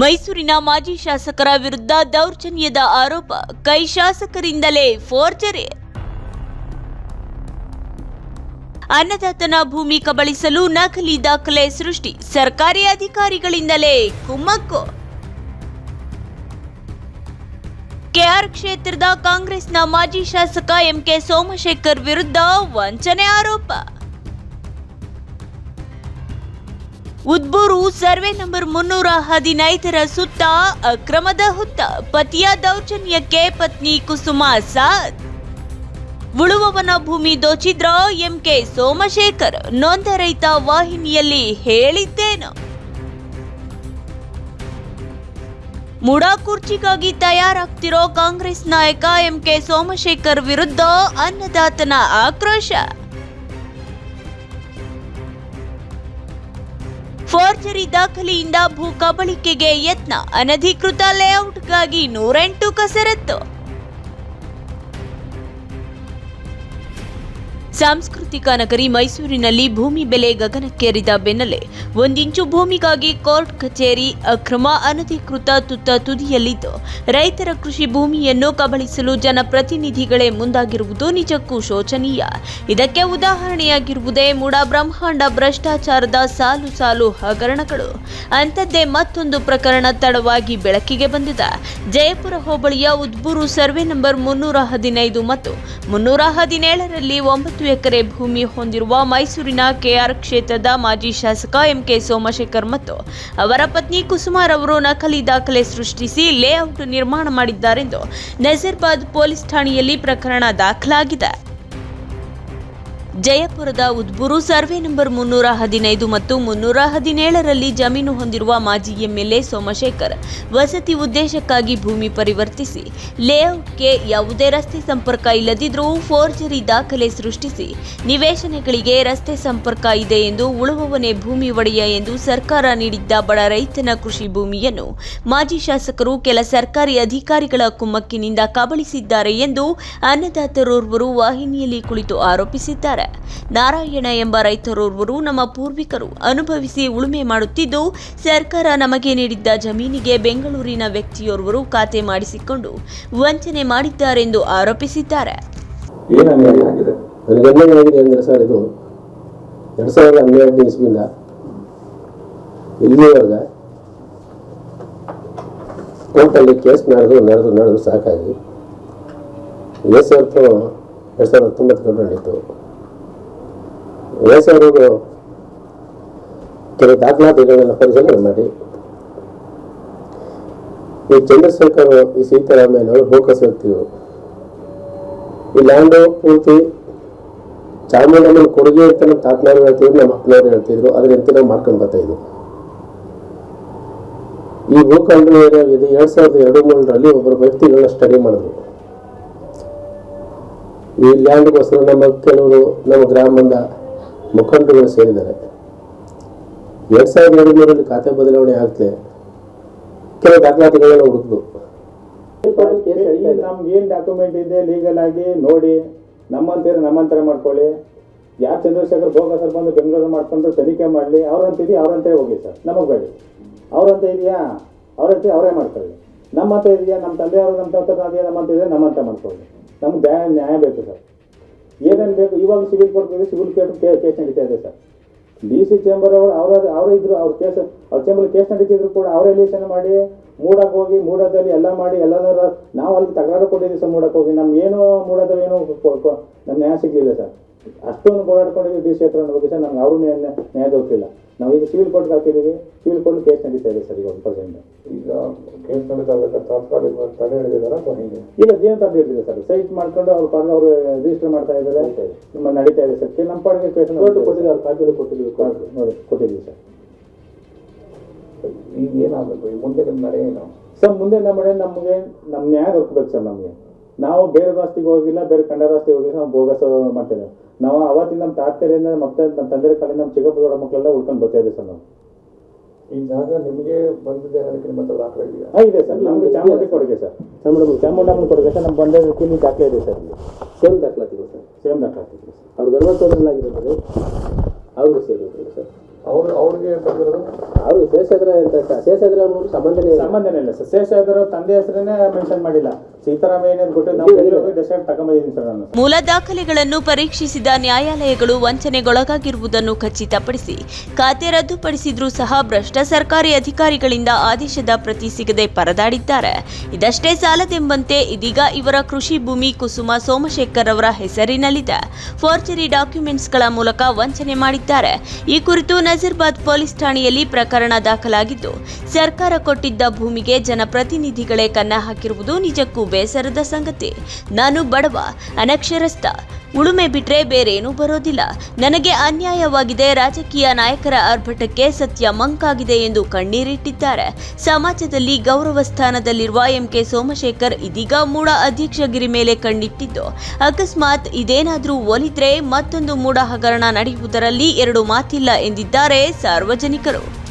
ಮೈಸೂರಿನ ಮಾಜಿ ಶಾಸಕರ ವಿರುದ್ಧ ದೌರ್ಜನ್ಯದ ಆರೋಪ, ಕೈ ಶಾಸಕರಿಂದಲೇ ಫೋರ್ಜರಿ. ಅನ್ನದಾತನ ಭೂಮಿ ಕಬಳಿಸಲು ನಕಲಿ ದಾಖಲೆ ಸೃಷ್ಟಿ, ಸರ್ಕಾರಿ ಅಧಿಕಾರಿಗಳಿಂದಲೇ ಕುಮ್ಮಕ್ಕು. ಕೆಆರ್ ಕ್ಷೇತ್ರದ ಕಾಂಗ್ರೆಸ್ನ ಮಾಜಿ ಶಾಸಕ ಎಂಕೆ ಸೋಮಶೇಖರ್ ವಿರುದ್ಧ ವಂಚನೆ ಆರೋಪ. ಉದ್ಬೂರು ಸರ್ವೆ ನಂಬರ್ ಮುನ್ನೂರ ಹದಿನೈದರ ಸುತ್ತ ಅಕ್ರಮದ ಹುತ್ತ. ಪತಿಯ ದೌರ್ಜನ್ಯಕ್ಕೆ ಪತ್ನಿ ಕುಸುಮಾ ಸಾತ್ ಉಳುವವನ ಭೂಮಿ ದೋಚಿದ್ರ ಎಂಕೆ ಸೋಮಶೇಖರ್. ನೊಂದ ರೈತ ವಾಹಿನಿಯಲ್ಲಿ ಹೇಳಿದ್ದೇನು. ಮುಡಾ ಕುರ್ಚಿಗಾಗಿ ತಯಾರಾಗ್ತಿರೋ ಕಾಂಗ್ರೆಸ್ ನಾಯಕ ಎಂಕೆ ಸೋಮಶೇಖರ್ ವಿರುದ್ಧ ಅನ್ನದಾತನ ಆಕ್ರೋಶ. ಫೋರ್ಜರಿ ದಾಖಲೆಯಿಂದ ಭೂ ಕಬಳಿಕೆಗೆ ಯತ್ನ. ಅನಧಿಕೃತ ಲೇಔಟ್ಗಾಗಿ ನೂರೆಂಟು ಕಸರತ್ತು. ಸಾಂಸ್ಕೃತಿಕ ನಗರಿ ಮೈಸೂರಿನಲ್ಲಿ ಭೂಮಿ ಬೆಲೆ ಗಗನಕ್ಕೇರಿದ ಬೆನ್ನಲ್ಲೇ ಒಂದಿಂಚು ಭೂಮಿಗಾಗಿ ಕೋರ್ಟ್ ಕಚೇರಿ ಅಕ್ರಮ ಅನಧಿಕೃತ ತುತ್ತ ತುದಿಯಲ್ಲಿದ್ದು, ರೈತರ ಕೃಷಿ ಭೂಮಿಯನ್ನು ಕಬಳಿಸಲು ಜನಪ್ರತಿನಿಧಿಗಳೇ ಮುಂದಾಗಿರುವುದು ನಿಜಕ್ಕೂ ಶೋಚನೀಯ. ಇದಕ್ಕೆ ಉದಾಹರಣೆಯಾಗಿರುವುದೇ ಮೂಡ ಬ್ರಹ್ಮಾಂಡ ಭ್ರಷ್ಟಾಚಾರದ ಸಾಲು ಸಾಲು ಹಗರಣಗಳು. ಅಂಥದ್ದೇ ಮತ್ತೊಂದು ಪ್ರಕರಣ ತಡವಾಗಿ ಬೆಳಕಿಗೆ ಬಂದಿದೆ. ಜಯಪುರ ಹೋಬಳಿಯ ಉದ್ಬೂರು ಸರ್ವೆ ನಂಬರ್ ಮುನ್ನೂರ ಹದಿನೈದು ಮತ್ತು ಮುನ್ನೂರ ಹದಿನೇಳರಲ್ಲಿ ಒಂಬತ್ತು ಎಕರೆ ಭೂಮಿ ಹೊಂದಿರುವ ಮೈಸೂರಿನ ಕೆಆರ್ ಕ್ಷೇತ್ರದ ಮಾಜಿ ಶಾಸಕ ಎಂಕೆ ಸೋಮಶೇಖರ್ ಮತ್ತು ಅವರ ಪತ್ನಿ ಕುಸುಮಾರವರು ನಕಲಿ ದಾಖಲೆ ಸೃಷ್ಟಿಸಿ ಲೇಔಟ್ ನಿರ್ಮಾಣ ಮಾಡಿದ್ದಾರೆಂದು ನಜೀರ್ಬಾದ್ ಪೊಲೀಸ್ ಠಾಣೆಯಲ್ಲಿ ಪ್ರಕರಣ ದಾಖಲಾಗಿದೆ. ಜಯಪುರದ ಉದ್ಬೂರು ಸರ್ವೆ ನಂಬರ್ ಮುನ್ನೂರ ಹದಿನೈದು ಮತ್ತು ಮುನ್ನೂರ ಹದಿನೇಳರಲ್ಲಿ ಜಮೀನು ಹೊಂದಿರುವ ಮಾಜಿ ಎಂಎಲ್ಎ ಸೋಮಶೇಖರ್ ವಸತಿ ಉದ್ದೇಶಕ್ಕಾಗಿ ಭೂಮಿ ಪರಿವರ್ತಿಸಿ. ಲೇಔಟ್ಗೆ ಯಾವುದೇ ರಸ್ತೆ ಸಂಪರ್ಕ ಇಲ್ಲದಿದ್ದರೂ ಫೋರ್ಜರಿ ದಾಖಲೆ ಸೃಷ್ಟಿಸಿ. ನಿವೇಶನಗಳಿಗೆ ರಸ್ತೆ ಸಂಪರ್ಕ ಇದೆ ಎಂದು ಉಳುವವನೇ ಭೂಮಿ ಒಡೆಯ ಎಂದು ಸರ್ಕಾರ ನೀಡಿದ್ದ ಬಡ ರೈತನ ಕೃಷಿ ಭೂಮಿಯನ್ನು ಮಾಜಿ ಶಾಸಕರು ಕೆಲ ಸರ್ಕಾರಿ ಅಧಿಕಾರಿಗಳ ಕುಮ್ಮಕ್ಕಿನಿಂದ ಕಬಳಿಸಿದ್ದಾರೆ ಎಂದು ಅನ್ನದಾತರೋರ್ವರು ವಾಹಿನಿಯಲ್ಲಿ ಕುಳಿತು ಆರೋಪಿಸಿದ್ದಾರೆ. ನಾರಾಯಣ ಎಂಬ ರೈತರೋರ್ವರು ನಮ್ಮ ಪೂರ್ವಿಕರು ಅನುಭವಿಸಿ ಉಳುಮೆ ಮಾಡುತ್ತಿದ್ದು, ಸರ್ಕಾರ ನಮಗೆ ನೀಡಿದ್ದ ಜಮೀನಿಗೆ ಬೆಂಗಳೂರಿನ ವ್ಯಕ್ತಿಯೋರ್ವರು ಖಾತೆ ಮಾಡಿಸಿಕೊಂಡು ವಂಚನೆ ಮಾಡಿದ್ದಾರೆಂದು ಆರೋಪಿಸಿದ್ದಾರೆ. ಕೋರ್ಟಲ್ಲಿ ಕೇಸ್ ನಡೆದು ನಡೆದು ನಡೆದು ಸಾಕಾಗಿ, ಎಸ್ ಹೊರತು ಎರಡು ಸಾವಿರದ ಹತ್ತೊಂಬತ್ತು ನಡೀತು ಅವರು ಕೆಲವು ದಾಖಲಾತಿಗಳನ್ನ ಪರಿಶೀಲನೆ ಮಾಡಿ. ಈ ಚಂದ್ರಶೇಖರ್ ಈ ಸೀತಾರಾಮಯ್ಯನವರು ಫೋಕಸ್ ವ್ಯಕ್ತಿಗಳು ಈ ಲ್ಯಾಂಡು ಪೂರ್ತಿ ಚಾಮುಂಡಮ್ಮನ ಕೊಡುಗೆ ಅಂತ ನಮ್ಮ ತಾತನವ್ರು ಹೇಳ್ತಿದ್ರು, ನಮ್ಮ ಅಪ್ಪನವ್ರು ಹೇಳ್ತಿದ್ರು ಅದರಂತೆ ನಾವು ಮಾಡ್ಕೊಂಡು ಬರ್ತಾ ಇದ್ವು. ಈ ಭೂಖಂಡ ಏರಿಯಾಗಿದೆ, ಎರಡ್ ಸಾವಿರದ ಎರಡು ಮೂರರಲ್ಲಿ ಒಬ್ಬರು ವ್ಯಕ್ತಿಗಳನ್ನ ಸ್ಟಡಿ ಮಾಡಿದ್ರು. ಈ ಲ್ಯಾಂಡ್ಗೋಸ್ಕರ ನಮ್ಮ ಕೆಲವರು ನಮ್ಮ ಗ್ರಾಮದ ಮುಖಂಡರುಗಳು ಸೇರಿದ್ದಾರೆ. ಎರಡ್ ಸಾವಿರದ ಎರಡು ಮೂರರಲ್ಲಿ ಖಾತೆ ಬದಲಾವಣೆ ಆಗ್ತದೆ ಕೆಲವು ದಾಖಲಾತಿಗಳನ್ನ ಹುಡುಕ್ದು. ನಮ್ಗೆ ಏನು ಡಾಕ್ಯುಮೆಂಟ್ ಇದೆ ಲೀಗಲ್ ಆಗಿ ನೋಡಿ ನಮ್ಮಂತೀರ ನಮ್ಮಂತರ ಮಾಡ್ಕೊಳ್ಳಿ. ಯಾರು ಚಂದ್ರಶೇಖರ್ ಬೋಗಸರ್ ಬಂದು ಬೆಂಗಳೂರು ಮಾಡ್ಕೊಂಡು ತನಿಖೆ ಮಾಡಲಿ ಅವ್ರಂತ ಇದೆಯಾ ಅವ್ರಂತೆ ಹೋಗಿ ಸರ್, ನಮಗೆ ಬೇಡಿ. ಅವ್ರಂತ ಇದೆಯಾ? ಅವ್ರಂತೆ ಅವರೇ ಮಾಡ್ಕೊಳ್ಳಿ. ನಮ್ಮಂತ ಇದೆಯಾ? ನಮ್ಮ ತಂದೆಯವರು ನಮ್ಮ ತಂದೆ ನಮ್ಮಂತ ಇದೆಯಾ ನಮ್ಮಂತ ಮಾಡ್ಕೊಳ್ಳಿ. ನಮ್ಗೆ ನ್ಯಾಯ ಬೇಕು ಸರ್. ಏನೇನು ಬೇಕು? ಇವಾಗ ಸಿವಿಲ್ ಕೋರ್ಟ್ ಇದೆ ಸಿವಿಲ್ ಕೋರ್ಟ್ ಕೇಸ್ ನಡೀತಾ ಇದೆ ಸರ್. ಡಿ ಸಿ ಚೇಂಬರ್ ಅವರು, ಅವರ ಅವರೇ ಇದ್ರು, ಅವ್ರ ಕೇಸ್ ಅವ್ರ ಚೇಂಬರ್ ಕೇಸ್ ನಡೀತಿದ್ರು ಕೂಡ ಅವರೇ ರಿಲೇಷನ್ ಮಾಡಿ ಮೂಡಕ್ಕೆ ಹೋಗಿ, ಮೂಡದಲ್ಲಿ ಎಲ್ಲ ಮಾಡಿ ಎಲ್ಲದರ ನಾವು ಅಲ್ಲಿ ತಕರಾರು ಕೊಟ್ಟಿದ್ದೀವಿ ಸರ್ ಮೂಡಕ್ಕೆ ಹೋಗಿ. ನಮ್ಗೆ ಏನೋ ಮೂಡದಲ್ಲಿ ಏನು ನಮ್ಮ ನ್ಯಾಯ ಸಿಗಲಿಲ್ಲ ಸರ್. ಅಷ್ಟೊಂದು ಓಡಾಡ್ಕೊಂಡಿದ್ದೀವಿ ಡಿ ಸಿ ಹತ್ರ ಬಗ್ಗೆ ಸರ್. ನಮ್ಗೆ ಅವರು ನ್ಯಾಯ ದೊರಕಿಲ್ಲ. ನಾವು ಈಗ ಸಿವಿಲ್ ಕೋರ್ಟ್ಗೆ ಹಾಕಿದ್ದೀವಿ. ಸಿವಿಲ್ ಕೋರ್ಟ್ ಕೇಸ್ ನಡೀತಾ ಇದೆ ಸರ್ ಇವಾಗ ಪ್ರೆಸೆಂಟ್. ಈಗ ಕೇಸ್ ನಡೀತಾ ತಾತ್ಕಾಲಿಕ ತಡೆ ಹಿಡಿದಿದ್ದಾರೆ ಅಥವಾ ಹೇಗೆ? ಈಗ ಜೀವನ ತಂದು ಇರ್ತಿದೆ ಸರ್. ಸೈಟ್ ಮಾಡ್ಕೊಂಡು ಅವ್ರ ಪಾಡ್ದ ಅವರು ರಿಜಿಸ್ಟರ್ ಮಾಡ್ತಾ ಇದ್ದಾರೆ. ನಿಮ್ಮ ನಡೀತಾ ಇದೆ ಸರ್. ನಮ್ಮ ಪಾಡಿಗೆ ಕೇಸ್ ಕೋರ್ಟ್ ಕೊಟ್ಟಿದ್ದಾರೆ ಕಾಪಿಯಲ್ಲಿ ಕೊಟ್ಟಿದ್ದೀವಿ ಕೋರ್ಟ್ ನೋಡಿ ಕೊಟ್ಟಿದ್ದೀವಿ ಸರ್. ಈಗ ಏನಾಗಬೇಕು? ಈ ಮುಂದೆ ನಿಮ್ಮ ನಡೆ ಏನು? ಸರ್ ಮುಂದೆ ನಮ್ಮ ನಮಗೆ ನಮ್ಮ ನ್ಯಾಯ ದೊರಕಬೇಕು ಸರ್ ನಮಗೆ. ನಾವು ಬೇರೆ ರಾಷ್ಟ್ರಿಗೆ ಹೋಗಿಲ್ಲ ಬೇರೆ ಕಂಡ ರಾಷ್ಟ್ರಿಗೆ ಹೋಗಿಲ್ಲ ನಾವು ಬೋಗಸ ಮಾಡ್ತೇವೆ ನಾವು ಅವತ್ತಿನ ನಮ್ಮ ತಾತ್ಯರಿಂದ ಮತ್ತೆ ನಮ್ಮ ತಂದೆ ಕಾಲಿಂದ ನಮ್ಮ ದೊಡ್ಡ ಮಕ್ಕಳೆಲ್ಲ ಉಳ್ಕೊಂಡು ಬರ್ತಾ ಇದ್ದೀವಿ ಸರ್ ನಾವು. ಈ ಜಾಗ ನಿಮಗೆ ಬಂದಿದೆ ಅದಕ್ಕೆ ನಿಮ್ಮ ಹತ್ರ ದಾಖಲೆ ಇದೆಯಾ? ಇದೆ ಸರ್. ನಮಗೆ ಚಾಮುಂಡಿ ಕೊಡುಗೆ ಸರ್. ಚಾಮುಂಡಮ್ಮ ಚಾಮುಂಡಮ್ಮನ ಕೊಡುಗೆ ಸರ್. ನಮ್ಮ ಬಂದ ರೀತಿಯಲ್ಲಿ ದಾಖಲೆ ಇದೆ ಸರ್ ಸೇಮ್ ದಾಖಲಾತಿಗಳು ಸರ್. ಸೇಮ್ ದಾಖಲೆ ಅವ್ರ ಸರ್. ಅವ್ರು ಅರವತ್ತೊಂದರಲ್ಲಿ ಆಗಿರೋದು ಅವ್ರಿಗೂ ಸೇರಿದ್ರು ಸರ್. ಅವ್ರು ಅವ್ರಿಗೆ ಬಂದಿರೋದು? ಅವರು ಶೇಷಾದ್ರ ಅಂತ ಶೇಷಾದ್ರ ಅವ್ರ ಸಂಬಂಧನೇ ಇಲ್ಲ. ಸಂಬಂಧನೇ ಇಲ್ಲ ಸರ್. ಶೇಷಾದ್ರ ತಂದೆ ಹೆಸರನ್ನೇ ಮೆನ್ಷನ್ ಮಾಡಿಲ್ಲ. ಮೂಲ ದಾಖಲೆಗಳನ್ನು ಪರೀಕ್ಷಿಸಿದ ನ್ಯಾಯಾಲಯಗಳು ವಂಚನೆಗೊಳಗಾಗಿರುವುದನ್ನು ಖಚಿತಪಡಿಸಿ ಖಾತೆ ರದ್ದುಪಡಿಸಿದ್ರೂ ಸಹ ಭ್ರಷ್ಟ ಸರ್ಕಾರಿ ಅಧಿಕಾರಿಗಳಿಂದ ಆದೇಶದ ಪ್ರತಿ ಸಿಗದೆ ಪರದಾಡಿದ್ದಾರೆ. ಇದಷ್ಟೇ ಸಾಲದೆಂಬಂತೆ ಇದೀಗ ಇವರ ಕೃಷಿ ಭೂಮಿ ಕುಸುಮ ಸೋಮಶೇಖರ್ ಅವರ ಹೆಸರಿನಲ್ಲಿದೆ. ಫೋರ್ಜರಿ ಡಾಕ್ಯುಮೆಂಟ್ಸ್ಗಳ ಮೂಲಕ ವಂಚನೆ ಮಾಡಿದ್ದಾರೆ. ಈ ಕುರಿತು ನಜೀರ್ಬಾದ್ ಪೊಲೀಸ್ ಠಾಣೆಯಲ್ಲಿ ಪ್ರಕರಣ ದಾಖಲಾಗಿದ್ದು ಸರ್ಕಾರ ಕೊಟ್ಟಿದ್ದ ಭೂಮಿಗೆ ಜನಪ್ರತಿನಿಧಿಗಳೇ ಕನ್ನ ಹಾಕಿರುವುದು ನಿಜಕ್ಕೂ ಬೇಸರದ ಸಂಗತಿ. ನಾನು ಬಡವ, ಅನಕ್ಷರಸ್ಥ. ಉಳುಮೆ ಬಿಟ್ರೆ ಬೇರೇನೂ ಬರೋದಿಲ್ಲ. ನನಗೆ ಅನ್ಯಾಯವಾಗಿದೆ. ರಾಜಕೀಯ ನಾಯಕರ ಆರ್ಭಟಕ್ಕೆ ಸತ್ಯ ಮಂಕಾಗಿದೆ ಎಂದು ಕಣ್ಣೀರಿಟ್ಟಿದ್ದಾರೆ. ಸಮಾಜದಲ್ಲಿ ಗೌರವ ಸ್ಥಾನದಲ್ಲಿರುವ ಎಂಕೆ ಸೋಮಶೇಖರ್ ಇದೀಗ ಮೂಡ ಅಧ್ಯಕ್ಷಗಿರಿ ಮೇಲೆ ಕಣ್ಣಿಟ್ಟಿದ್ದು. ಅಕಸ್ಮಾತ್ ಇದೇನಾದರೂ ಒಲಿದ್ರೆ ಮತ್ತೊಂದು ಮೂಡ ಹಗರಣ ನಡೆಯುವುದರಲ್ಲಿ ಎರಡು ಮಾತಿಲ್ಲ ಎಂದಿದ್ದಾರೆ ಸಾರ್ವಜನಿಕರು.